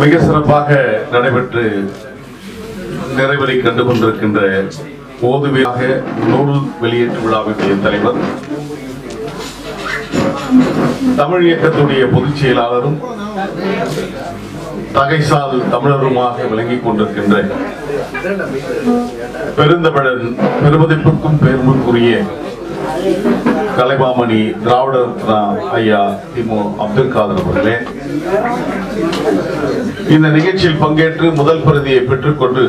மிக சிறப்பாக நடைபெற்று நிறைவரை கண்டு கொண்டிருக்கின்ற ஓதுவியாக நூல் வெளியீட்டு விழாவினுடைய தலைவர் தமிழ் இயக்கத்துடைய பொதுச் செயலாளரும் தகைசால் தமிழருமாக விளங்கிக் கொண்டிருக்கின்ற பெருந்தமிழன் பெருமதிப்புக்கும் பெருமைக்குரிய கலைமாமணி திராவிட ஐயா திமு அப்துல் காதர் அவர்களே இந்த நிகழ்ச்சியில் பங்கேற்று முதல் பிரதியை பெற்றுக்கொண்டு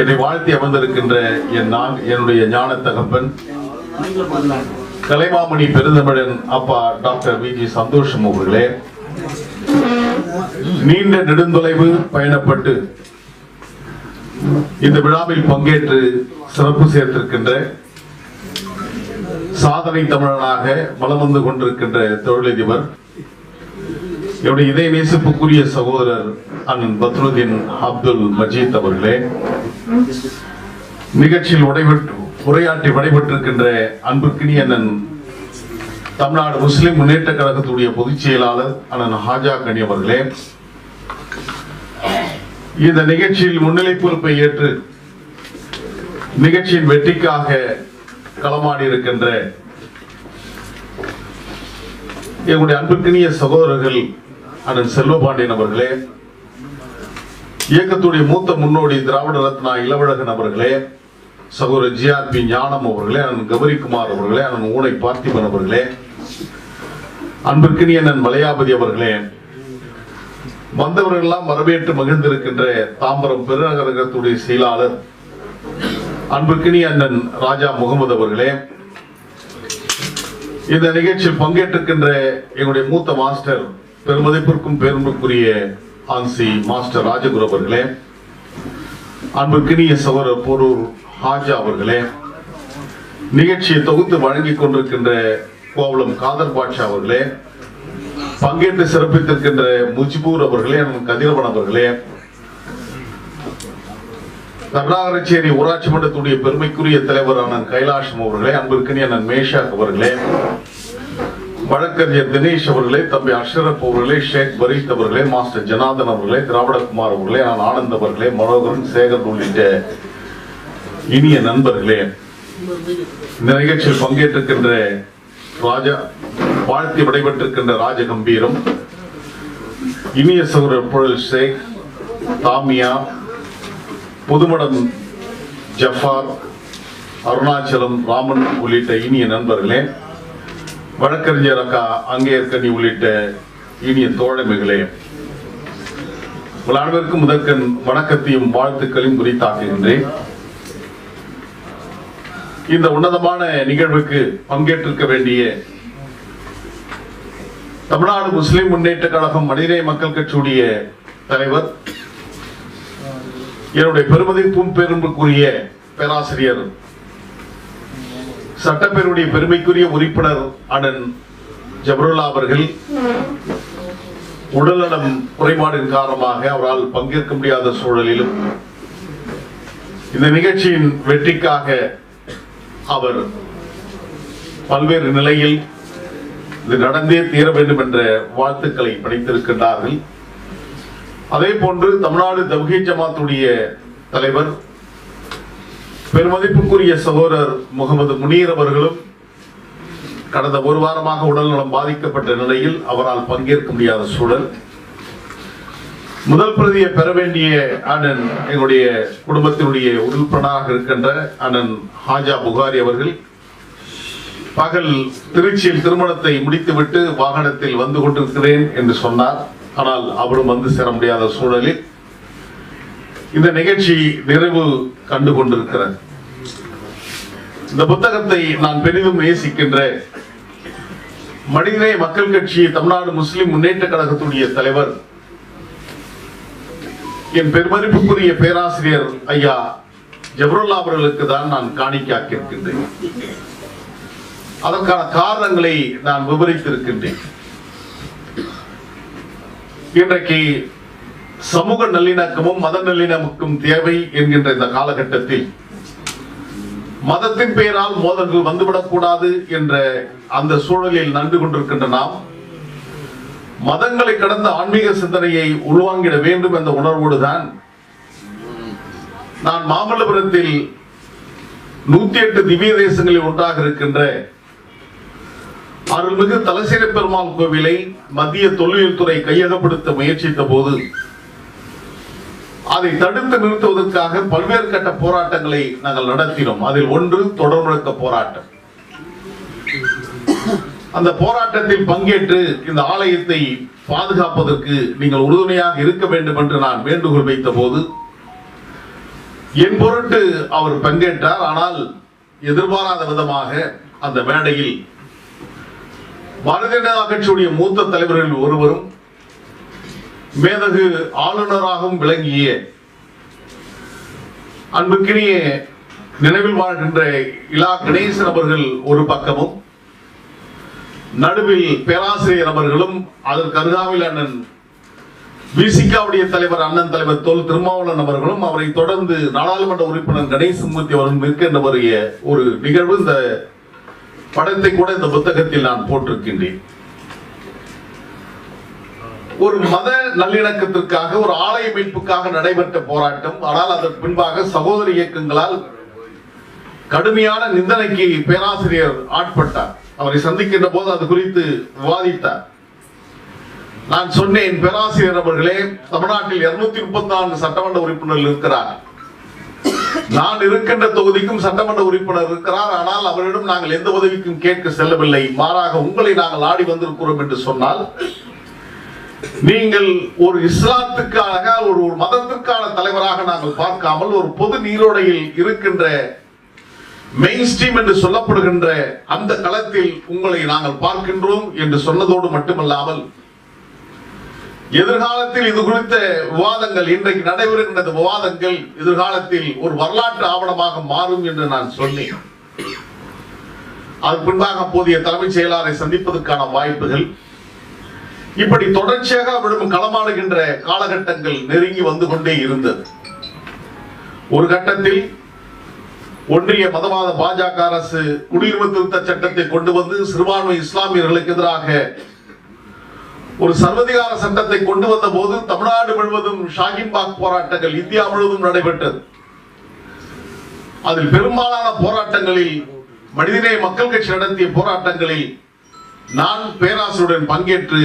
என்னை வாழ்த்தி அமர்ந்திருக்கின்ற என் நான் என்னுடைய ஞான தகப்பன் கலைமாமணி பெருந்தமிழன் அப்பா டாக்டர் வி ஜி சந்தோஷம் அவர்களே நீண்ட நெடுந்தொலைவு பயணப்பட்டு இந்த விழாவில் பங்கேற்று சிறப்பு சேர்த்திருக்கின்ற சாதனை தமிழனாக வலம் வந்து கொண்டிருக்கின்ற தொழிலதிபர் என்னுடைய இதய நேசிப்புக்குரிய சகோதரர் அண்ணன் பத்ருதீன் அப்துல் மஜீத் அவர்களே நிகழ்ச்சியில் உடைபெற்று உரையாற்றி விடைபெற்றிருக்கின்ற அன்புக்கினி அண்ணன் தமிழ்நாடு முஸ்லிம் முன்னேற்ற கழகத்துடைய பொதுச் செயலாளர் அண்ணன் ஹாஜா கனி அவர்களே இந்த நிகழ்ச்சியில் முன்னிலை பொறுப்பை ஏற்று நிகழ்ச்சியின் வெற்றிக்காக களமாடி இருக்கின்ற எங்களுடைய அன்புக்கினிய சகோதரர்கள் அண்ணன் செல்வபாண்டியன் அவர்களே இயக்கத்துடைய மூத்த முன்னோடி திராவிட ரத்னா இளவழகன் அவர்களே சகோதரர் ஜிஆர்பி ஞானம் அவர்களே அண்ணன் கௌரிக்குமார் அவர்களே அண்ணன் ஊனை பார்த்திபன் அவர்களே அன்பிற்கினிய அண்ணன் மலையாபதி அவர்களே வந்தவர்கள் எல்லாம் வரவேற்று மகிழ்ந்திருக்கின்ற தாம்பரம் பெருநகரகத்துடைய செயலாளர் அன்புக்கினி அண்ணன் ராஜா முகமது அவர்களே இந்த நிகழ்ச்சியில் பங்கேற்றிருக்கின்ற எங்களுடைய மூத்த மாஸ்டர் பெருமதிப்பிற்கும் பெருமைக்குரிய ஆன்சி மாஸ்டர் ராஜகுரு அவர்களே அன்புக்கினிய சகோதரர் போரூர் ஹாஜா அவர்களே நிகழ்ச்சியை தொகுத்து வழங்கிக் கொண்டிருக்கின்ற கோவலம் காதர் பாட்ஷா அவர்களே பங்கேற்று சிறப்பித்திருக்கின்ற முஜிபூர் அவர்களே கதிரவன் அவர்களே கர்நாகரச்சேரி ஊராட்சி மன்றத்துடைய பெருமைக்குரிய தலைவரான கைலாஷம் அவர்களே அன்பிற்கினிய நான் மேஷாக் அவர்களே வழக்கறிஞர் தினேஷ் அவர்களே தம்பி அஷரப் அவர்களே ஷேக் பரீத் அவர்களே மாஸ்டர் ஜனாதன் அவர்களே திராவிடகுமார் அவர்களே நான் ஆனந்த் அவர்களே மனோகரன் சேகர் உள்ளிட்ட இனிய நண்பர்களே இந்த நிகழ்ச்சியில் பங்கேற்றிருக்கின்ற ராஜா வாழ்த்தி விடைபெற்றிருக்கின்ற ராஜகம்பீரம் இனிய சகோதரர் புழல் ஷேக் தாமியா புதுமடம் ஜஃபார் அருணாச்சலம் ராமன் உள்ளிட்ட இனிய நண்பர்களே வழக்கறிஞர் அக்கா அங்கேற்கனி உள்ளிட்ட இனிய தோழமைகளே உங்கள் அனைவருக்கும் முதற்கண் வணக்கத்தையும் வாழ்த்துக்களையும் குறித்தாக்குகின்றேன். இந்த உன்னதமான நிகழ்வுக்கு பங்கேற்றிருக்க வேண்டிய தமிழ்நாடு முஸ்லிம் முன்னேற்ற கழகம் மனிதநேய மக்கள் கட்சியுடைய தலைவர் என்னுடைய பெருமதிப்பும் பெரும்புக்குரிய பேராசிரியர் சட்டப்பேரவையுடைய பெருமைக்குரிய உறுப்பினர் அண்ணன் ஜபருல்லா அவர்கள் உடல்நலம் குறைபாடின் காரணமாக அவரால் பங்கேற்க முடியாத சூழலிலும் இந்த நிகழ்ச்சியின் வெற்றிக்காக அவர் பல்வேறு நிலையில் இது நடந்தே தீர வேண்டும் என்ற வாழ்த்துக்களை படைத்திருக்கின்றார்கள். அதே போன்று தமிழ்நாடு தவ்ஹி ஜமாத்துடைய தலைவர் பெருமதிப்புக்குரிய சகோதரர் முகமது முனீர் அவர்களும் கடந்த ஒரு வாரமாக உடல்நலம் பாதிக்கப்பட்ட நிலையில் அவரால் பங்கேற்க முடியாத சூழல். முதல் பிரதியை பெற வேண்டிய அண்ணன் எங்களுடைய குடும்பத்தினுடைய உறுப்பினராக இருக்கின்ற அண்ணன் ஹாஜா புகாரி அவர்கள் பகல் திருச்சியில் திருமணத்தை முடித்துவிட்டு வாகனத்தில் வந்து கொண்டிருக்கிறேன் என்று சொன்னார். ஆனால் அவரும் வந்து சேர முடியாத சூழலில் இந்த நிகழ்ச்சி நிறைவு கண்டு கொண்டிருக்கிறது இந்த புத்தகத்தை நான் பெரிதும் நேசிக்கின்ற மனிதநேய மக்கள் கட்சி தமிழ்நாடு முஸ்லிம் முன்னேற்ற கழகத்துடைய தலைவர். என் பெருமதிப்புக்குரிய பேராசிரியர் ஐயா ஜபருல்லா அவர்களுக்கு தான் நான் காணிக்காக்கியிருக்கின்றேன் அதற்கான காரணங்களை நான் விவரித்திருக்கின்றேன். இன்றைக்கு சமூக நல்லிணக்கமும் மத நல்லிணக்கமும் தேவை என்கின்ற இந்த காலகட்டத்தில் மதத்தின் பெயரால் மோதல்கள் வந்துவிடக்கூடாது என்ற அந்த சூழலில் நண்டு கொண்டிருக்கின்ற நாம் மதங்களை கடந்த ஆன்மீக சிந்தனையை உள்வாங்கிட வேண்டும் என்ற உணர்வோடுதான் நான் மாமல்லபுரத்தில் நூத்தி எட்டு திவ்ய தேசங்களில் ஒன்றாக இருக்கின்ற அருள்மிகு தலசேர பெருமாள் கோவிலை மத்திய தொல்லியல் துறை கையகப்படுத்த முயற்சித்த போது அதை தடுத்து நிறுத்துவதற்காக பல்வேறு கட்ட போராட்டங்களை நாங்கள் நடத்தினோம். அதில் ஒன்று தொடர் முழக்க போராட்டம். அந்த போராட்டத்தில் பங்கேற்று இந்த ஆலயத்தை பாதுகாப்பதற்கு நீங்கள் உறுதுணையாக இருக்க வேண்டும் என்று நான் வேண்டுகோள் வைத்த போது என் பொருட்டு அவர் பங்கேற்றார். ஆனால் எதிர்பாராத விதமாக அந்த மேடையில் பாரதிய ஜனதா கட்சியுடைய மூத்த தலைவர்களில் ஒருவரும் மேதகு ஆளுநராகவும் விளங்கிய அன்புக்கினிய நினைவில் வாழ்கின்ற இலா கணேசன் அவர்கள் ஒரு பக்கமும் நடுவில் பேராசிரியர் அவர்களும் அதற்கு அருகாமையில் அண்ணன் விசிகாவுடைய தலைவர் அண்ணன் தலைவர் தொல் திருமாவளவன் அவர்களும் அவரை தொடர்ந்து நாடாளுமன்ற உறுப்பினர் கணேசமூர்த்தி அவர்களும் இருக்கின்ற ஒரு நிகழ்வு. இந்த படத்தை கூட இந்த புத்தகத்தில் நான் போட்டிருக்கின்றேன். ஒரு மத நல்லிணக்கத்திற்காக ஒரு ஆலய மீட்புக்காக நடைபெற்ற போராட்டம் ஆனால் அதற்கு பின்பாக சகோதர இயக்கங்களால் கடுமையான நிந்தனைக்கு பேராசிரியர் ஆட்பட்டார். அவரை சந்திக்கின்ற போது அது குறித்து விவாதித்தார். நான் சொன்னேன் பேராசிரியர் அவர்களே தமிழ்நாட்டில் இருநூத்தி முப்பத்தி நான்கு சட்டமன்ற உறுப்பினர்கள் இருக்கிறார் நான் இருக்கின்ற தொகுதிக்கும் சட்டமன்ற உறுப்பினர் இருக்கிறார். ஆனால் அவரிடம் நாங்கள் எந்த உதவிக்கும் கேட்க செல்லவில்லை. மாறாக உங்களை நாங்கள் ஆடி வந்திருக்கிறோம் என்று சொன்னால் நீங்கள் ஒரு இஸ்லாத்துக்காக ஒரு ஒரு மதத்திற்கான தலைவராக நாங்கள் பார்க்காமல் ஒரு பொது நீரோடையில் இருக்கின்ற மெயின் ஸ்ட்ரீம் என்று சொல்லப்படுகின்ற அந்த களத்தில் உங்களை நாங்கள் பார்க்கின்றோம் என்று சொன்னதோடு மட்டுமல்லாமல் எதிர்காலத்தில் இது குறித்த விவாதங்கள் இன்றைக்கு நடைபெறுகின்ற இந்த விவாதங்கள் எதிர்காலத்தில் ஒரு வரலாற்று ஆவணமாக மாறும் என்று நான் சொன்னேன். அதற்கு பின்பாக அப்போதைய தலைமைச் செயலாளரை சந்திப்பதற்கான வாய்ப்புகள். இப்படி தொடர்ச்சியாக விடும் களமாடுகின்ற காலகட்டங்கள் நெருங்கி வந்து கொண்டே இருந்தது. ஒரு கட்டத்தில் ஒன்றிய மதவாத பாஜக அரசு குடியுரிமை திருத்த சட்டத்தை கொண்டு வந்து சிறுபான்மை இஸ்லாமியர்களுக்கு எதிராக ஒரு சர்வதிகார சட்டத்தை கொண்டு வந்த போது தமிழ்நாடு முழுவதும் ஷாகின்பாக் போராட்டங்கள் இந்தியா முழுவதும் நடைபெற்றது. அதில் பெரும்பாலான போராட்டங்களில் மனிதநேய மக்கள் கட்சி நடத்திய போராட்டங்களில் நான் பேராசிரியருடன் பங்கேற்று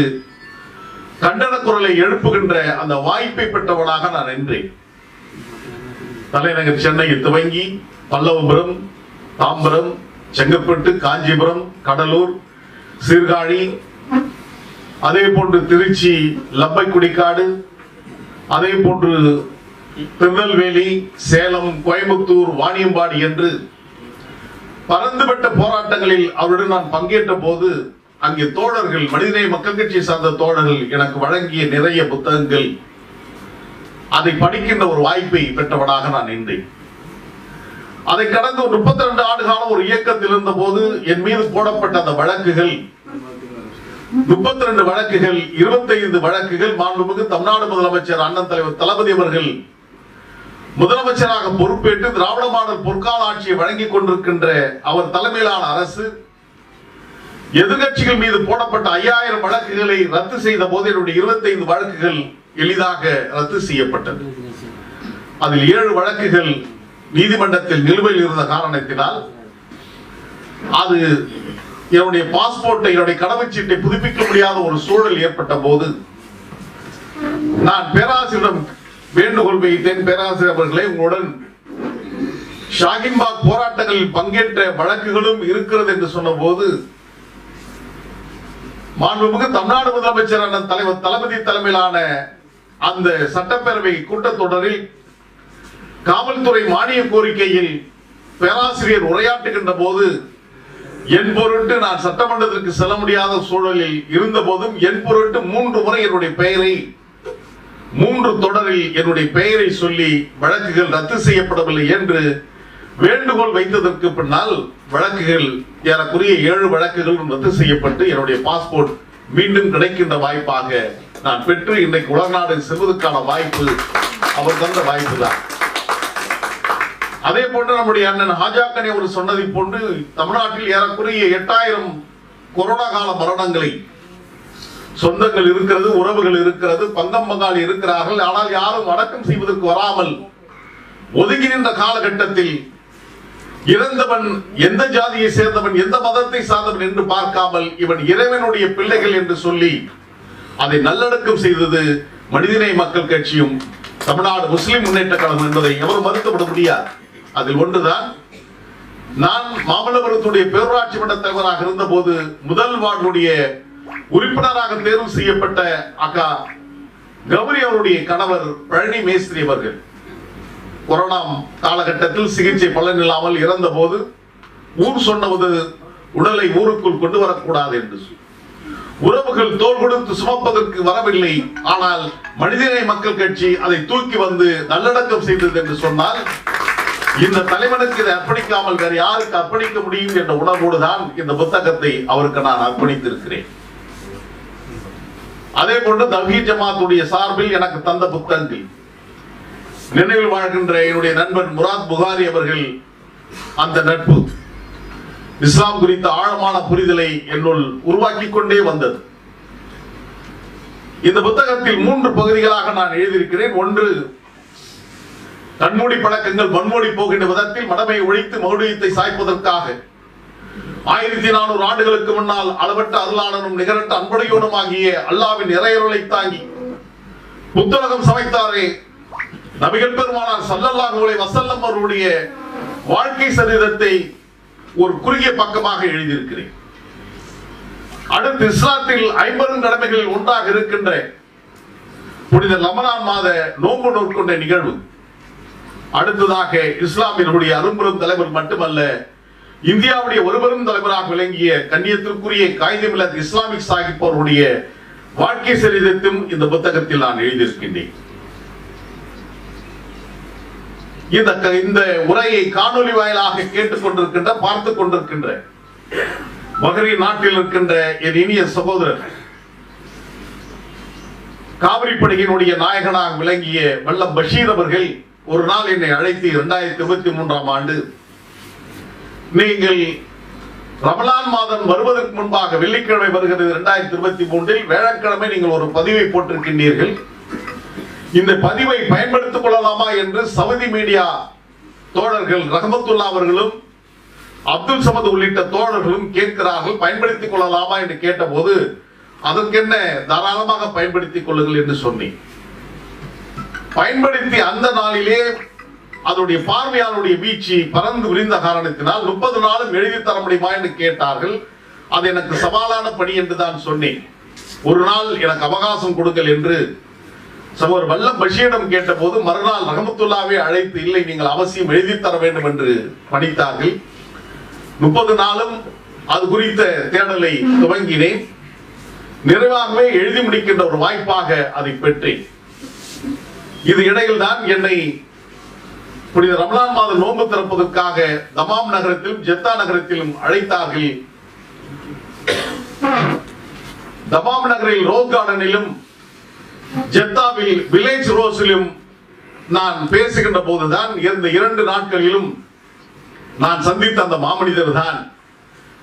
கண்டன குரலை எழுப்புகின்ற அந்த வாய்ப்பை பெற்றவனாக நான் நின்றேன். தலைநகர் சென்னையில் துவங்கி பல்லவபுரம் தாம்பரம் செங்கற்பட்டு காஞ்சிபுரம் கடலூர் சீர்காழி அதே போன்று திருச்சி லப்பைக்குடிக்காடு அதே போன்று திருநெல்வேலி சேலம் கோயம்புத்தூர் வாணியம்பாடி என்று பறந்துவிட்ட போராட்டங்களில் அவருடன் நான் பங்கேற்ற போது அங்கே தோழர்கள் மனிதநேய மக்கள் கட்சியை சார்ந்த தோழர்கள் எனக்கு வழங்கிய நிறைய புத்தகங்கள். அதை படிக்கின்ற ஒரு வாய்ப்பை பெற்றவனாக நான் நின்றேன். அதை கடந்த ஒரு முப்பத்தி ரெண்டு ஆண்டு காலம் ஒரு இயக்கத்தில் இருந்த போது என் மீது போடப்பட்ட அந்த வழக்குகள் முப்பத்தி ரெண்டு வழக்குகள் இருபத்தைந்து வழக்குகள் மாண்புமிகு தமிழ்நாடு முதலமைச்சர் அண்ணன் தலைவர் தளபதி அவர்கள் முதலமைச்சராக பொறுப்பேற்று திராவிட மாடல் பொற்கால ஆட்சியை வழங்கிக் கொண்டிருக்கின்ற அவர் தலைமையிலான அரசு எதிர்கட்சிகள் மீது போடப்பட்ட ஐயாயிரம் வழக்குகளை ரத்து செய்த போது என்னுடைய இருபத்தைந்து வழக்குகள் எளிதாக ரத்து செய்யப்பட்டது. அதில் ஏழு வழக்குகள் நீதிமன்றத்தில் நிலுவையில் இருந்த காரணத்தினால் அது என்னுடைய பாஸ்போர்ட்டை என்னுடைய கடமைச்சீட்டை புதுப்பிக்க முடியாத ஒரு சூழல் ஏற்பட்ட போது நான் பேராசிரியரிடம் வேண்டுகோள் வைத்தேன் பேராசிரியர் அவர்களே உங்களுடன் ஷாகின்பாக் போராட்டங்களில் பங்கேற்ற வழக்குகளும் இருக்கிறது என்று சொன்னபோது மாண்புமிகு தமிழ்நாடு முதலமைச்சர் அண்ணன் தலைவர் தளபதி தலைமையிலான அந்த சட்டப்பேரவை கூட்டத்தொடரில் காவல்துறை மானிய கோரிக்கையில் பேராசிரியர் உரையாற்றுகின்ற போது என் பொருட்டு நான் சட்டமன்றத்திற்கு செல்ல முடியாத சூழலில் இருந்த போதும் என் பொருட்டு மூன்று முறை என்னுடைய பெயரை மூன்று தொடரில் என்னுடைய பெயரை சொல்லி வழக்குகள் ரத்து செய்யப்படவில்லை என்று வேண்டுகோள் வைத்ததற்கு பின்னால் வழக்குகள் ஏறக்குரிய ஏழு வழக்குகள் ரத்து செய்யப்பட்டு என்னுடைய பாஸ்போர்ட் மீண்டும் கிடைக்கின்ற வாய்ப்பாக நான் பெற்று இன்றைக்கு உலகநாடு செல்வதற்கான வாய்ப்பு அவர் தந்த வாய்ப்பு தான். அதே போன்று நம்முடைய அண்ணன் ஹாஜாக்கனே ஒரு சொன்னதை போன்று தமிழ்நாட்டில் ஏறக்குறைய எட்டாயிரம் கொரோனா கால மரணங்களை சொந்தங்கள் இருக்கிறது உறவுகள் இருக்கிறது பங்கம் பங்காளி இருக்கிறார்கள். ஆனால் யாரும் அடக்கம் செய்வதற்கு வராமல் ஒதுங்கி நின்ற காலகட்டத்தில் இறந்தவன் எந்த ஜாதியை சேர்ந்தவன் எந்த மதத்தை சார்ந்தவன் என்று பார்க்காமல் இவன் இறைவனுடைய பிள்ளைகள் என்று சொல்லி அதை நல்லடக்கம் செய்தது மனிதநேய மக்கள் கட்சியும் தமிழ்நாடு முஸ்லிம் முன்னேற்ற கழகம் என்பதை எவரும் மறுக்கப்பட முடியாது. அதில் ஒன்றுதான் நான் மாமல்லபுரத்துடைய பேரூராட்சி மன்ற தலைவராக இருந்தபோது முதல் வார்டுடைய உறுப்பினராக தேர்வு செய்யப்பட்ட அக்கா கௌரி அவருடைய கணவர் பழனி மேஸ்திரி அவர்கள். கொரோனா காலகட்டத்தில் சிகிச்சை பலன் இல்லாமல் இறந்த போது ஊர் சொன்னவது உடலை ஊருக்குள் கொண்டு வரக்கூடாது என்று உறவுகள் தோல் கொடுத்து சுமப்பதற்கு வரவில்லை ஆனால் மனிதநேய மக்கள் கட்சி அதை தூக்கி வந்து நல்லடக்கம் செய்தது என்று சொன்னால் இந்த தலைவனுக்கு இதை அர்ப்பணிக்காமல் வேறு யாருக்கு அர்ப்பணிக்க முடியும் என்ற உணர்வோடு தான் இந்த புத்தகத்தை அவருக்கு நான் அர்ப்பணித்திருக்கிறேன். அதே போன்று தவீர் ஜமாத்துடைய சார்பில் எனக்கு தந்த புத்தகங்கள். நினைவில் வாழ்கின்ற என்னுடைய நண்பன் முராத் புகாரி அவர்கள் அந்த நட்பு. இஸ்லாம் குறித்த ஆழமான புரிதலை என்னுள் உருவாக்கி கொண்டே வந்தது. இந்த புத்தகத்தில் மூன்று பகுதிகளாக நான் எழுதியிருக்கிறேன். ஒன்று கண்மூடி பழக்கங்கள் மண்மூடி போகின்ற விதத்தில் மடமை ஒழித்து மகுடியத்தை சாய்ப்பதற்காக ஆயிரத்தி நானூறு ஆண்டுகளுக்கு முன்னால் அளவற்ற அருளாளனும் நிகரட்ட அன்புடையோனும் ஆகிய அல்லாவின் இறையருளை தாங்கி புத்தகம் சமைத்தாரே. நபிகள் பெருமானார் சல்லல்லா நூலை வசல்லம் அவர்களுடைய வாழ்க்கை சரிதத்தை ஒரு குறுகிய பக்கமாக எழுதியிருக்கிறேன். அடுத்து இஸ்லாத்தில் ஐம்பது கடமைகளில் ஒன்றாக இருக்கின்ற புனித லமனான் மாத நோன்பு நோட்கொண்ட நிகழ்வு. அடுத்ததாக இஸ்லாமியனுடைய அரும்பெரும் தலைவர் மட்டுமல்ல இந்தியாவுடைய ஒருபெரும் தலைவராக விளங்கிய கண்ணியத்திற்குரிய காகிதமில்லத் இஸ்லாமிக் சாஹிப் அவருடைய வாழ்க்கை சரிதத்தும் இந்த புத்தகத்தில் நான் எழுதியிருக்கின்றேன். இந்த இந்த உரையை காணொலி வாயிலாக கேட்டுக் கொண்டிருக்கின்ற பார்த்துக் கொண்டிருக்கின்ற மகரி நாட்டில் இருக்கின்ற என் இனிய சகோதரர் காவிரி படையினுடைய நாயகனாக விளங்கிய வல்லம் பஷீர் அவர்கள் ஒரு நாள் என்னை அழைத்து இரண்டாயிரத்தி இருபத்தி மூன்றாம் ஆண்டு நீங்கள் ரமலான் மாதம் வருவதற்கு முன்பாக வெள்ளிக்கிழமை வருகிறது இரண்டாயிரத்தி இருபத்தி மூன்றில் வேளக்கிழமை நீங்கள் ஒரு பதிவை போட்டிருக்கின்றீர்கள். இந்த பதிவை பயன்படுத்திக் கொள்ளலாமா என்று சவுதி மீடியா தோழர்கள் ரஹமத்துல்லா அவர்களும் அப்துல் சமது உள்ளிட்ட தோழர்களும் கேட்கிறார்கள் பயன்படுத்திக் கொள்ளலாமா என்று கேட்டபோது அதற்கென்ன தாராளமாக பயன்படுத்திக் கொள்ளுங்கள் என்று சொன்னேன். பயன்படுத்தி அந்த நாளிலே அதனுடைய பார்வையாளருடைய வீச்சு பறந்து விரிந்த காரணத்தினால் முப்பது நாளும் எழுதி தர முடியுமா என்று கேட்டார்கள். அது எனக்கு சவாலான பணி என்று தான் சொன்னேன். ஒரு நாள் எனக்கு அவகாசம் கொடுங்கள் என்று சமர் வல்லம் பஷீரிடம் கேட்டபோது மறுநாள் ரஹமத்துல்லாவை அழைத்து இல்லை நீங்கள் அவசியம் எழுதி தர வேண்டும் என்று பணித்தார்கள். முப்பது நாளும் அது குறித்த தேடலை துவங்கினேன். நிறைவாகவே எழுதி முடிக்கின்ற ஒரு வாய்ப்பாக அதை பெற்றேன். இது இடையில் தான் என்னை புனித ரமலான் மாதம் நோன்பு திறப்பதற்காக தமாம் நகரத்திலும் ஜெத்தா நகரத்திலும் அழைத்தார்கள். தமாம் நகரில் ரோஸ் கார்டனிலும் ஜெத்தாவில் வில்லேஜ் ரோஸிலும் நான் பேசுகின்ற போதுதான் இந்த இரண்டு நாட்களிலும் நான் சந்தித்த அந்த மாமனிதர் தான்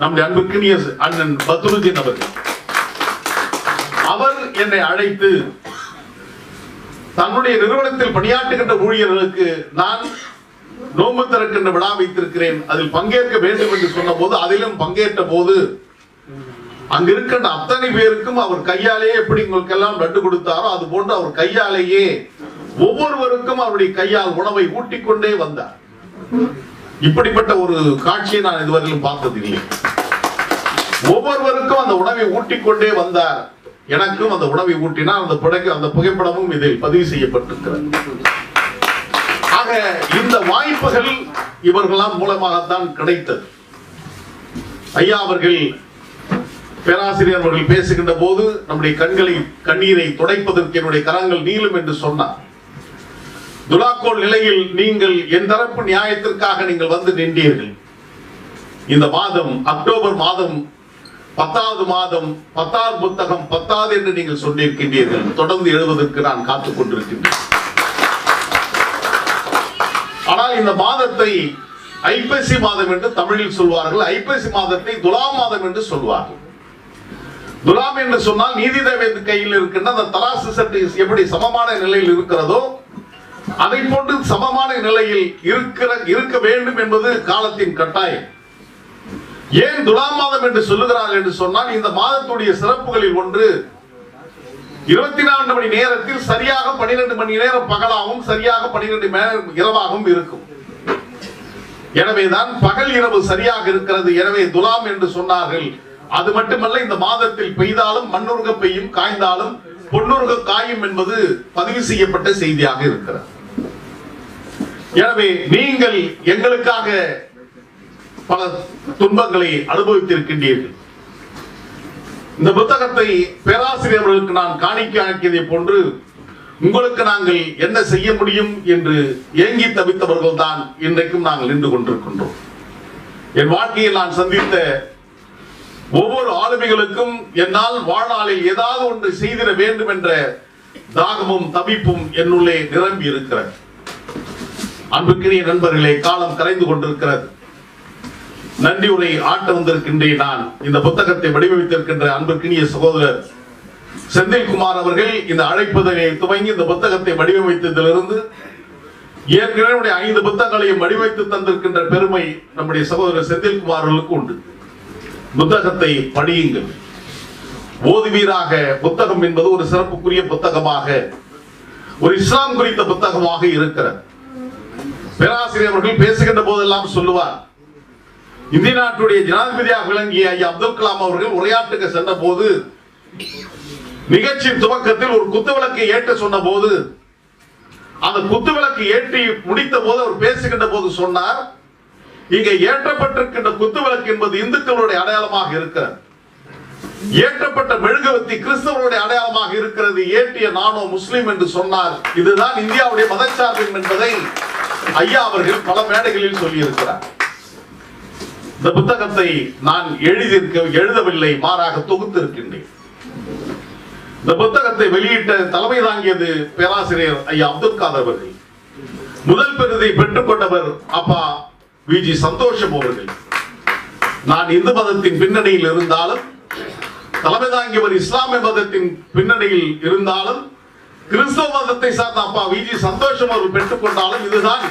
நம்முடைய அன்புக்கினிய அண்ணன் பத்ருஜி அவர்கள். அவர் என்னை அழைத்து தன்னுடைய நிறுவனத்தில் பணியாற்றுகின்ற ஊழியர்களுக்கு நான் நோம்பு திறக்கின்ற விழா வைத்திருக்கிறேன். அதில் பங்கேற்க வேண்டும் என்று சொன்ன போது அதிலும் பங்கேற்ற போது அங்க இருக்கின்ற அத்தனை பேருக்கும் அவர் கையாலேயே எப்படி உங்களுக்கெல்லாம் லட்டு கொடுத்தாரோ அது போன்று அவர் கையாலேயே ஒவ்வொருவருக்கும் அவருடைய கையால் உணவை ஊட்டிக் கொண்டே வந்தார். இப்படிப்பட்ட ஒரு காட்சியை நான் இதுவரையிலும் பார்த்ததில்லை. ஒவ்வொருவருக்கும் அந்த உணவை ஊட்டிக் கொண்டே வந்தார். எனக்கும் அந்த உணவை ஊட்டினால் அந்த புடகு அந்த புகைப்படமும் இதில் பதிவு செய்யப்பட்டிருக்கிறது. ஆக இந்த வாய்ப்புகள் இவர்களாம் மூலமாகத்தான் கிடைத்தது. ஐயா அவர்கள் பேராசிரியர் அவர்கள் பேசுகின்ற போது நம்முடைய கண்களை கண்ணீரை துடைப்பதற்கு என்னுடைய கரங்கள் நீளும் என்று சொன்னார். துலாக்கோல் நிலையில் நீங்கள் என் தரப்பு நியாயத்திற்காக நீங்கள் வந்து நின்றீர்கள். இந்த மாதம் அக்டோபர் மாதம் பத்தாவது மாதம் பத்தாவது புத்தகம் பத்தாவது என்று நீங்கள் சொல்லியிருக்கின்றீர்கள். தொடர்ந்து எழுவதற்கு நான் காத்துக் கொண்டிருக்கின்றேன். ஆனால் இந்த மாதத்தை ஐப்பசி மாதம் என்று தமிழில் சொல்வார்கள். ஐப்பசி மாதத்தை துலாம் மாதம் என்று சொல்வார்கள். துலாம் என்று சொன்னால் நீதி தேவன் கையில் இருக்கின்ற அந்த தராசு சட்டை எப்படி சமமான நிலையில் இருக்கிறதோ அதை போன்று சமமான நிலையில் இருக்கிற இருக்க வேண்டும் என்பது காலத்தின் கட்டாயம். ஏன் துலாம் மாதம் என்று சொல்லுகிறார்கள் என்று சொன்னால் இந்த மாதத்துடைய சிறப்புகளில் ஒன்று இருபத்தி நான்கு மணி நேரத்தில் சரியாக பன்னிரண்டு மணி நேரம் பகலாகவும் சரியாக பன்னிரண்டு மணி நேரம் இரவாகவும் இருக்கும். எனவேதான் பகல் இரவு சரியாக இருக்கிறது. எனவே துலாம் என்று சொன்னார்கள். அது மட்டுமல்ல இந்த மாதத்தில் பெய்தாலும் மண்ணுருக பெய்யும் காய்ந்தாலும் பொன்னுருக காயும் என்பது பதிவு செய்யப்பட்ட செய்தியாக இருக்கிறது. எனவே நீங்கள் எங்களுக்காக பல துன்பங்களை அனுபவித்திருக்கின்றீர்கள். இந்த புத்தகத்தை பேராசிரியர்களுக்கு நான் காணிக்க அனுப்பியதை போன்று உங்களுக்கு நாங்கள் என்ன செய்ய முடியும் என்று ஏங்கி தவித்தவர்கள் தான் இன்றைக்கும் நாங்கள் நின்று கொண்டிருக்கின்றோம். என் வாழ்க்கையில் நான் சந்தித்த ஒவ்வொரு ஆளுமைகளுக்கும் என்னால் வாழ்நாளில் ஏதாவது ஒன்று செய்திட வேண்டும் என்ற தாகமும் தவிப்பும் என்னுள்ளே நிரம்பி இருக்கிறது. அன்புக்கினிய நண்பர்களே காலம் கரைந்து கொண்டிருக்கிறது. நன்றி உரை ஆட்ட வந்திருக்கின்றேன் நான். இந்த புத்தகத்தை வடிவமைத்திருக்கின்ற அன்பிற்கினிய சகோதரர் செந்தில்குமார் அவர்கள் இந்த அழைப்பதனை துவங்கி இந்த புத்தகத்தை வடிவமைத்ததிலிருந்து ஏற்கனவே ஐந்து புத்தகங்களையும் வடிவமைத்து தந்திருக்கின்ற பெருமை நம்முடைய சகோதரர் செந்தில்குமார் அவர்களுக்கு உண்டு. புத்தகத்தை படியுங்கள். ஓதுவீராக புத்தகம் என்பது ஒரு சிறப்புக்குரிய புத்தகமாக ஒரு இஸ்லாம் குறித்த புத்தகமாக இருக்கிறது. பேராசிரியர் அவர்கள் பேசுகின்ற போதெல்லாம் சொல்லுவார் இந்திய நாட்டுடைய ஜனாதிபதியாக விளங்கிய ஐயா அப்துல் கலாம் அவர்கள் உரையாட்டுக்கு சென்ற போது நிகழ்ச்சியின் துவக்கத்தில் ஒரு குத்துவிளக்கை ஏற்ற சொன்ன போது அந்த குத்துவிளக்கு ஏற்றி முடித்த போது அவர் பேசுகின்ற போது சொன்னார் இங்க ஏற்றப்பட்டிருக்கின்ற குத்துவிளக்கு என்பது இந்துக்களுடைய அடையாளமாக இருக்கிறது. ஏற்றப்பட்ட மெழுகுவத்தி கிறிஸ்தவருடைய அடையாளமாக இருக்கிறது. ஏற்றிய நானோ முஸ்லிம் என்று சொன்னார். இதுதான் இந்தியாவுடைய மதச்சார்பின் என்பதை ஐயா அவர்கள் பல மேடைகளில் சொல்லியிருக்கிறார். இந்த புத்தகத்தை நான் எழுதியிருக்க எழுதவில்லை மாறாக தொகுத்திருக்கின்றேன். இந்த புத்தகத்தை வெளியிட்ட தலைமை தாங்கியது பேராசிரியர் ஐயா அப்துல் காதர் அவர்கள். முதல் பெருதை பெற்றுக்கொண்டவர் அப்பா அப்பா விஜி சந்தோஷம் அவர்கள். நான் இந்து மதத்தின் பின்னணியில் இருந்தாலும் தலைமை தாங்கியவர் இஸ்லாமிய மதத்தின் பின்னணியில் இருந்தாலும் கிறிஸ்தவ மதத்தை சார்ந்த அப்பா விஜி சந்தோஷம் அவர் பெற்றுக் கொண்டாலும் இதுதான்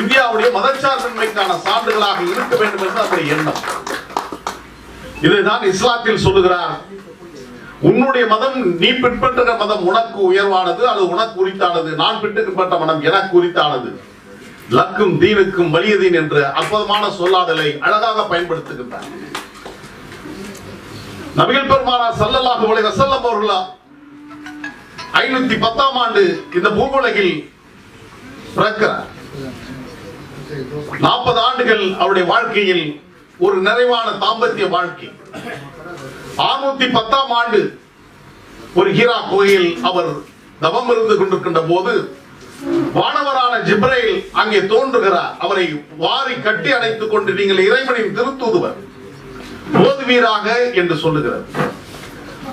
இந்தியாவுடைய மதச்சார்பின்மைக்கான சான்றுகளாக இருக்க வேண்டும் என்று அவருடைய எண்ணம். இதுதான் இஸ்லாத்தில் சொல்லுகிறார். உன்னுடைய மதம் நீ பின்பற்றுகிற மதம் உனக்கு உயர்வானது அது உனக்கு குறித்தானது நான் பின்பற்ற மதம் எனக்கு குறித்தானது லக்கும் தீனுக்கும் வலியதீன் என்று அற்புதமான சொல்லாடலை அழகாக பயன்படுத்துகின்றார். நபிகள் பெருமானார் ஸல்லல்லாஹு உலக செல்லம் அவர்கள் ஐநூத்தி பத்தாம் ஆண்டு இந்த பூவுலகில் பிறக்கிறார். நாற்பது ஆண்டுகள் அவருடைய வாழ்க்கையில் ஒரு நிறைவான தாம்பத்திய வாழ்க்கை. ஆறுநூத்தி பத்தாம் ஆண்டு ஒரு ஹீரா கோயில் அவர் தவம் இருந்து கொண்டிருக்கின்ற போது வானவரான ஜிப்ரைல் அங்கே தோன்றுகிறார். அவரை வாரி கட்டி அணைத்துக் கொண்டு நீங்கள் இறைவனின் திருத்தூதுவர் வீராக என்று சொல்லுகிறார்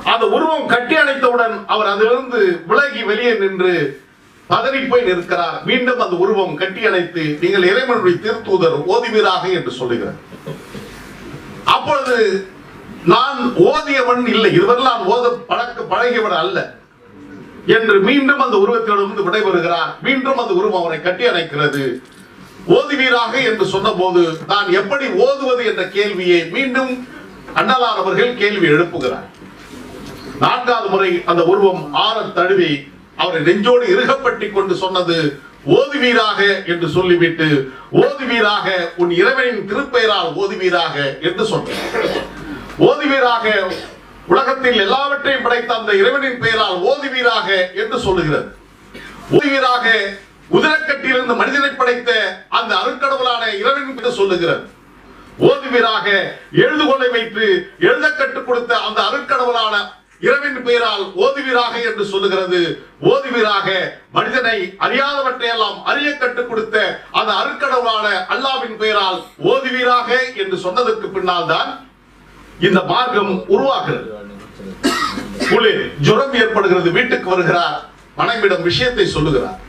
அந்த உருவம் கட்டி அணைத்தவுடன் அவர் அதிலிருந்து விலகி வெளியே நின்று பதறி போய் நிற்கிறார். மீண்டும் அந்த உருவம் கட்டி அணைத்து நீங்கள் இறைவனுடைய திருத்தூதர் ஓதுவீராக என்று சொல்லுகிறார். அப்பொழுது நான் ஓதியவன் இல்லை. இதுவரை நான் ஓத பழக்க பழகியவன் அல்ல என்று மீண்டும் அந்த உருவத்திலிருந்து விடைபெறுகிறார். மீண்டும் அந்த உருவம் அவரை கட்டி அணைக்கிறது. ஓதுவீராக என்று சொன்னபோது நான் எப்படி ஓதுவது என்ற கேள்வியை மீண்டும் அண்ணலார் அவர்கள் கேள்வி எழுப்புகிறார். நான்காவது முறை அந்த உருவம் ஆற தழுவி அவரை நெஞ்சோடு இருகப்பட்டி கொண்டு சொன்னது ஓதுவீராக என்று சொல்லிவிட்டு ஓதுவீராக உன் இறைவனின் திருப்பெயரால் ஓதுவீராக என்று சொன்னார். ஓதுவீராக உலகத்தில் எல்லாவற்றையும் படைத்த அந்த இறைவனின் பெயரால் ஓதுவீராக என்று சொல்லுகிறது. ஓதுவீராக உதிரக்கட்டிலிருந்து மனிதனை படைத்த அந்த அருட்கடவுளான இறைவன் என்று சொல்லுகிறது. ஓதுவீராக எழுதுகொலை வைத்து எழுத கற்றுக் கொடுத்த அந்த அருட்கடவுளான இரவின் பெயரால் ஓதுவீராக என்று சொல்லுகிறது. ஓதுவீராக மனிதனை அறியாதவற்றை எல்லாம் அறிய கற்றுக் கொடுத்த அந்த அருக்கடவுளான அல்லாவின் பெயரால் ஓதுவீராக என்று சொன்னதற்கு பின்னால் தான் இந்த மார்க்கம் உருவாகிறது. குளிர் ஜுரம் ஏற்படுகிறது. வீட்டுக்கு வருகிறார். மனைவிடம் விஷயத்தை சொல்லுகிறார்.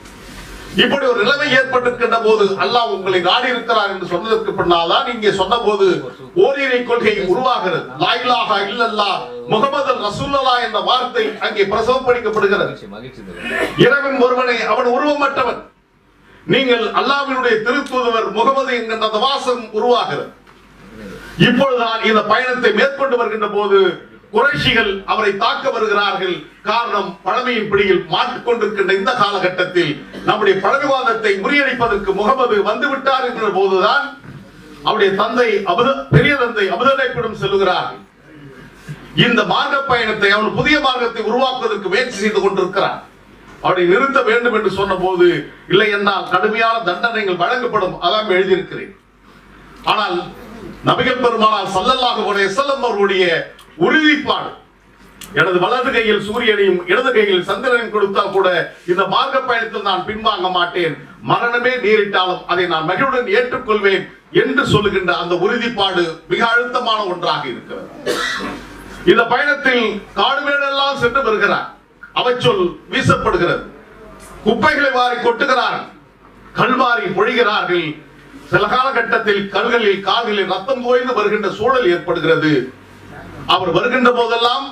இப்படி ஒரு நிலைமை ஏற்பட்டிருக்கின்ற போது அல்லாஹ் உங்களை நாடி இருக்கிறார் என்று சொன்னதற்கு பின்னால் தான் இங்கே சொன்ன போது ஓரிரை கொள்கை உருவாகிறது. லாயிலாக இல்லல்லா முகமது ரசூல்லா என்ற வார்த்தை அங்கே பிரசவப்படுத்தப்படுகிறது மகிழ்ச்சி மகிழ்ச்சி ஒருவனை அவன் உருவமற்றவன். நீங்கள் அல்லாவினுடைய திருத்தூதுவர் முகமது என்கின்ற அந்த வாசம் உருவாகிறது. இப்பொழுதுதான் இந்த பயணத்தை மேற்கொண்டு வருகின்ற போது குறைஷிகள் அவரை தாக்க வருகிறார்கள். காரணம் பழமையின் பிடியில் மாட்டிக்கொண்டிருக்கின்ற இந்த காலகட்டத்தில் நம்முடைய பழமைவாதத்தை முறியடிப்பதற்கு முகமது வந்துவிட்டார் என்கிற போதுதான் அவருடைய தந்தை அபுத பெரிய தந்தை அபுதனைப்பிடம் செல்லுகிறார்கள் இந்த மார்க்க பயணத்தை அவன் புதிய மார்க்கத்தை உருவாக்குவதற்கு முயற்சி செய்து கொண்டிருக்கிறார். அவனை நிறுத்த வேண்டும் என்று சொன்ன போது இல்லை என்றால் கடுமையான தண்டனைகள் வழங்கப்படும் அதான் எழுதியிருக்கிறேன். ஆனால் நபிகள் பெருமானால் சல்லல்லாஹு செல்லம் அவர்களுடைய உறுதிப்பாடு. எனது வலது கையில் சூரியனையும் இடது கையில் சந்திரனையும் கொடுத்தால் கூட இந்த மார்க்க பயணத்தில் நான் பின்வாங்க மாட்டேன். மரணமே நேரிட்டாலும் அதை நான் மகிழ்வுடன் ஏற்றுக்கொள்வேன் என்று சொல்லுகின்ற அந்த உறுதிப்பாடு மிக அழுத்தமான ஒன்றாக இருக்கிறது. இந்த பயணத்தில் காடுமேடெல்லாம் சென்று வருகிறார். அவச்சொல் வீசப்படுகிறது. குப்பைகளை வாரி கொட்டுகிறார்கள் கல்வாரி பொழிகிறார்கள் சில காலகட்டத்தில் கல்களில் கால்களில் ரத்தம் தோய்ந்து வருகின்ற சூழல் ஏற்படுகிறது. அவர் வருகின்ற போதெல்லாம்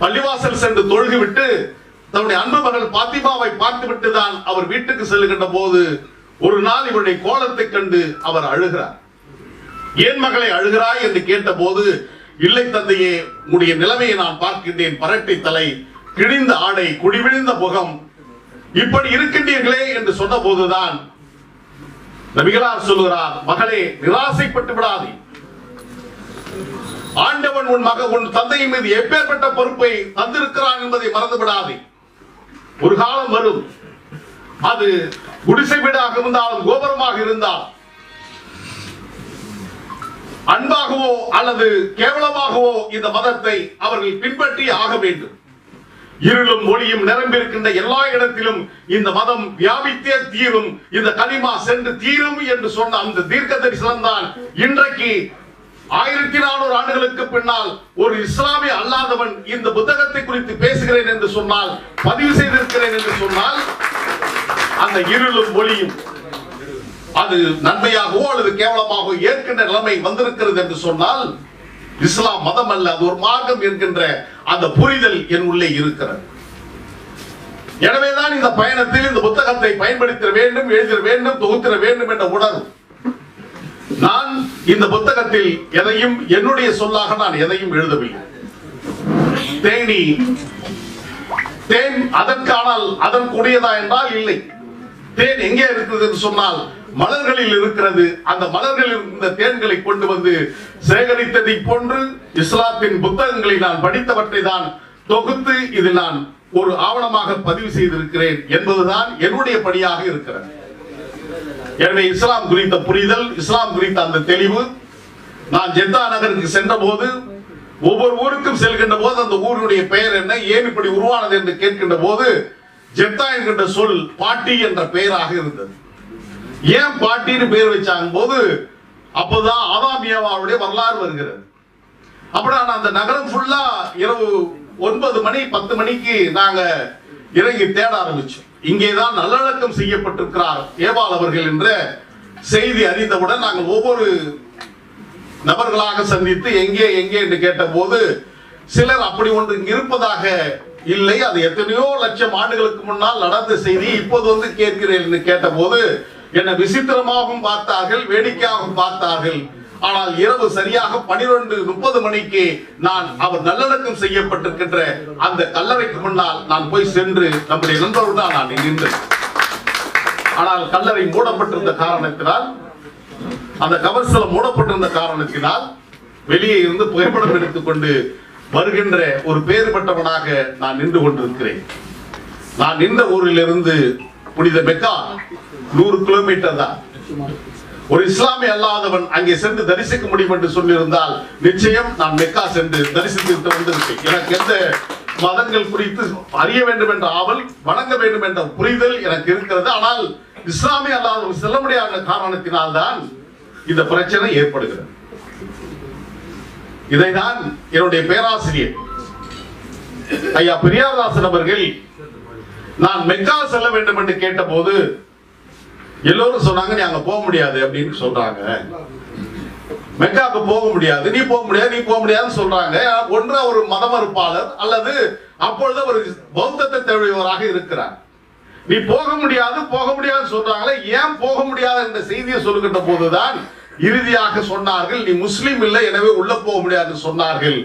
பள்ளிவாசல் சென்று தொழுகிவிட்டு தன்னுடைய அன்பு மகள் பாத்திமாவை பார்த்துவிட்டு தான் அவர் வீட்டுக்கு செல்லுகின்ற போது ஒரு நாள் இவருடைய கோலத்தை கண்டு அவர் அழுகிறார். ஏன் மகளை அழுகிறாய்? என்று கேட்டபோது இல்லை தந்தையே உடைய நிலைமையை நான் பார்க்கின்றேன். பரட்டை தலை கிழிந்த ஆடை குடிவிழிந்த முகம். இப்படி இருக்கின்றீர்களே என்று சொன்ன போதுதான் நபிகளார் சொல்லுகிறார் மகளே நிராசைப்பட்டு விடாதே. ஆண்டவன் உன் மக உன் தந்தையின் மீது எப்பேற்பட்ட பொறுப்பை தந்திருக்கிறான் என்பதை மறந்து விடாதே ஒரு காலம் வரும். அது குடிசை வீடாக இருந்தாலும் கோபுரமாக இருந்தால் அன்பாகவோ அல்லது கேவலமாகவோ இந்த மதத்தை அவர்கள் பின்பற்றி ஆக வேண்டும். இருளும் ஒளியும் நிரம்பியிருக்கின்ற எல்லா இடத்திலும் இந்த மதம் வியாபித்தே தீரும். இந்த கனிமா சென்று தீரும் என்று சொன்ன அந்த தீர்க்க தரிசனம் தான் இன்றைக்கு ஆயிரத்தி நானூறு ஆண்டுகளுக்கு பின்னால் ஒரு இஸ்லாமிய அல்லாதவன் இந்த புத்தகத்தை குறித்து பேசுகிறேன் என்று சொன்னால் பதிவு செய்திருக்கிறேன் என்று சொன்னால் அந்த இருளும் ஒளியும் அது நன்மையாகவோ அல்லது கேவலமாகவோ ஏற்கின்ற நிலைமை வந்திருக்கிறது என்று சொன்னால் இஸ்லாம் மதம் அல்ல அது ஒரு மார்க்கம் என்கின்ற அந்த புரிதல் என் உள்ளே இருக்கிறது. எனவேதான் இந்த பயணத்தில் இந்த புத்தகத்தை பயன்படுத்த வேண்டும் எழுதிட வேண்டும் தொகுத்திட வேண்டும் என்ற உணர்வு. நான் இந்த புத்தகத்தில் எதையும் என்னுடைய சொல்லாக நான் எதையும் எழுதவில்லை. தேனி தேன் அதற்கானால் அதற்குரியதா என்றால் இல்லை. தேன் எங்கே இருக்கிறது என்று சொன்னால் மலர்களில் இருக்கிறது. அந்த மலர்களில் இருந்த தேன்களை கொண்டு வந்து சேகரித்ததை போன்று இஸ்லாத்தின் புத்தகங்களை நான் படித்தவற்றை தான் தொகுத்து இது நான் ஒரு ஆவணமாக பதிவு செய்திருக்கிறேன் என்பதுதான் என்னுடைய பணியாக இருக்கிறது. எனவே இஸ்லாம் குறித்த புரிதல் இஸ்லாம் குறித்த அந்த தெளிவு நான் ஜெத்தா நகருக்கு சென்ற போது ஒவ்வொரு ஊருக்கும் செல்கின்ற போது அந்த ஊருடைய பெயர் என்ன ஏன் இப்படி உருவானது என்று கேட்கின்ற போது ஜெத்தா என்கின்ற சொல் பாட்டி என்ற பெயராக இருந்தது. ஏன் பாட்டின்னு பெயர் வச்சாங்க போது அப்போதான் ஆதாமியாவாவுடைய வரலாறு வருகிறது. அப்படின்னா நான் அந்த நகரம் ஃபுல்லா இரவு ஒன்பது மணி பத்து மணிக்கு நாங்க இறங்கி தேட ஆரம்பிச்சோம். இங்கேதான் நல்லடக்கம் செய்யப்பட்டிருக்கிறார் ஏபால் அவர்கள் என்ற செய்தி அறிந்தவுடன் நாங்கள் ஒவ்வொரு நபர்களாக சந்தித்து எங்கே எங்கே என்று கேட்டபோது சிலர் அப்படி ஒன்று இங்கு இருப்பதாக இல்லை. அது எத்தனையோ லட்சம் ஆண்டுகளுக்கு முன்னால் நடந்த செய்தி இப்போது வந்து கேட்கிறேன் என்று கேட்டபோது என்னை விசித்திரமாகவும் பார்த்தார்கள் வேடிக்கையாகவும் பார்த்தார்கள். ஆனால் இரவு சரியாக பனிரெண்டு முப்பது மணிக்கு நான் அவர் நல்லடக்கம் செய்யப்பட்டிருக்கின்ற அந்த கல்லறைக்கு முன்னால் நான் போய் சென்று நம்முடைய நண்பருடன் நான் நின்றேன். ஆனால் கல்லறை மூடப்பட்டிருந்த காரணத்தினால் அந்த கவர்சலம் மூடப்பட்டிருந்த காரணத்தினால் வெளியே இருந்து புகைப்படம் எடுத்துக்கொண்டு வருகின்ற ஒரு பேறுபட்டவனாக நான் நின்று கொண்டிருக்கிறேன். நான் நின்ற ஊரிலிருந்து புனித மெக்கா நூறு கிலோமீட்டர் தான். ஒரு இஸ்லாமிய அல்லாதவன் அங்கே சென்று தரிசிக்க முடியும் என்று சொல்லியிருந்தால் நிச்சயம் நான் மெக்கா சென்று தரிசித்து வந்திருப்பேன். எனக்கு எந்த மதங்கள் குறித்து அறிய வேண்டும் என்ற ஆவல் வணங்க வேண்டும் என்ற புரிதல் எனக்கு இருக்கிறது. ஆனால் இஸ்லாமிய அல்லாதவன் செல்ல முடியாத காரணத்தினால்தான் இந்த பிரச்சனை ஏற்படுகிறது. இதைதான் என்னுடைய பேராசிரியர் ஐயா பெரியார்தாசன் அவர்கள் நான் மெக்கா செல்ல வேண்டும் என்று கேட்டபோது எல்லோரும் சொன்னாங்க நீ அங்க போக முடியாது அப்படின்னு சொல்றாங்க. மெக்காவுக்கு போக முடியாது நீ போக முடியாது நீ போக முடியாதுன்னு சொல்றாங்க. ஒன்று ஒரு மத மறுப்பாளர் அல்லது அப்பொழுது ஒரு பௌத்தத்தை தேவையவராக இருக்கிறார். நீ போக முடியாது போக முடியாதுன்னு சொல்றாங்களே ஏன் போக முடியாது என்ற செய்தியை சொல்லுகின்ற போதுதான் இறுதியாக சொன்னார்கள் நீ முஸ்லீம் இல்லை எனவே உள்ள போக முடியாதுன்னு சொன்னார்கள்.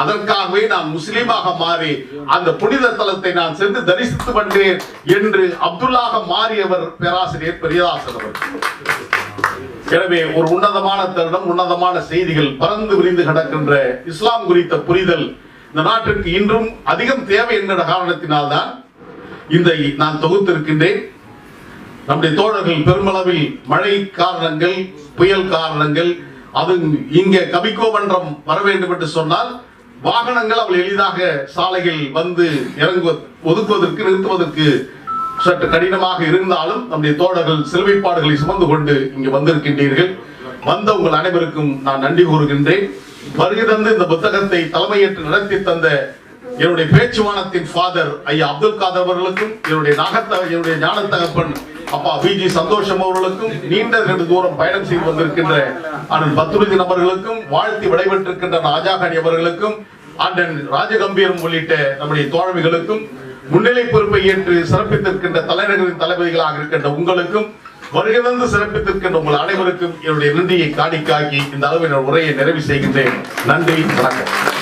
அதற்காகவே நான் முஸ்லீமாக மாறி அந்த புனித தலத்தை நான் சென்று தரிசித்து வந்தேன் என்று அப்துல்லாக மாறியவர் பேராசிரியர் பெரியதாசன் அவர்கள். எனவே ஒரு உன்னதமான தருணம் உன்னதமான செய்திகள் பறந்து விரிந்து கிடக்கின்ற இஸ்லாம் குறித்த புரிதல் இந்த நாட்டிற்கு இன்றும் அதிகம் தேவை என்கிற காரணத்தினால்தான் இந்த நான் தொகுத்திருக்கின்றேன். நம்முடைய தோழர்கள் பெருமளவில் மழை காரணங்கள் புயல் காரணங்கள் அது இங்கே கபிக்கோமன்றம் வர வேண்டும் என்று சொன்னால் வாகனங்கள் அவள் எளிதாக சாலையில் வந்து இறங்குவது ஒதுக்குவதற்கு நிறுத்துவதற்கு சற்று கடினமாக இருந்தாலும் நம்முடைய தோழர்கள் சிலுவைப்பாடுகளை சுமந்து கொண்டு இங்கு வந்திருக்கின்றீர்கள். வந்த உங்கள் அனைவருக்கும் நான் நன்றி கூறுகின்றேன். வருகை தந்து இந்த புத்தகத்தை தலைமையேற்று நடத்தி தந்த என்னுடைய பேச்சுவானத்தின் ஃபாதர் ஐயா அப்துல் காதர் அவர்களுக்கும் என்னுடைய நாகத்த என்னுடைய ஞான தகப்பன் அப்பா பிஜி சந்தோஷம் அவர்களுக்கும் நீண்ட நெடு தூரம் பயணம் செய்து வந்திருக்கின்ற அண்ணன் பத்துருதி நபர்களுக்கும் வாழ்த்தி விடைபெற்றிருக்கின்ற ராஜாகணி அவர்களுக்கும் அண்ணன் ராஜகம்பீரம் உள்ளிட்ட நம்முடைய தோழமைகளுக்கும் முன்னிலை பொறுப்பை ஏற்று சிறப்பித்திருக்கின்ற தலைநகரின் தளபதிகளாக இருக்கின்ற உங்களுக்கும் வருகிறந்து சிறப்பித்திருக்கின்ற உங்கள் அனைவருக்கும் என்னுடைய நன்றியை காணிக்காக்கி இந்த அளவில் உரையை நிறைவு செய்கின்றேன். நன்றி வணக்கம்.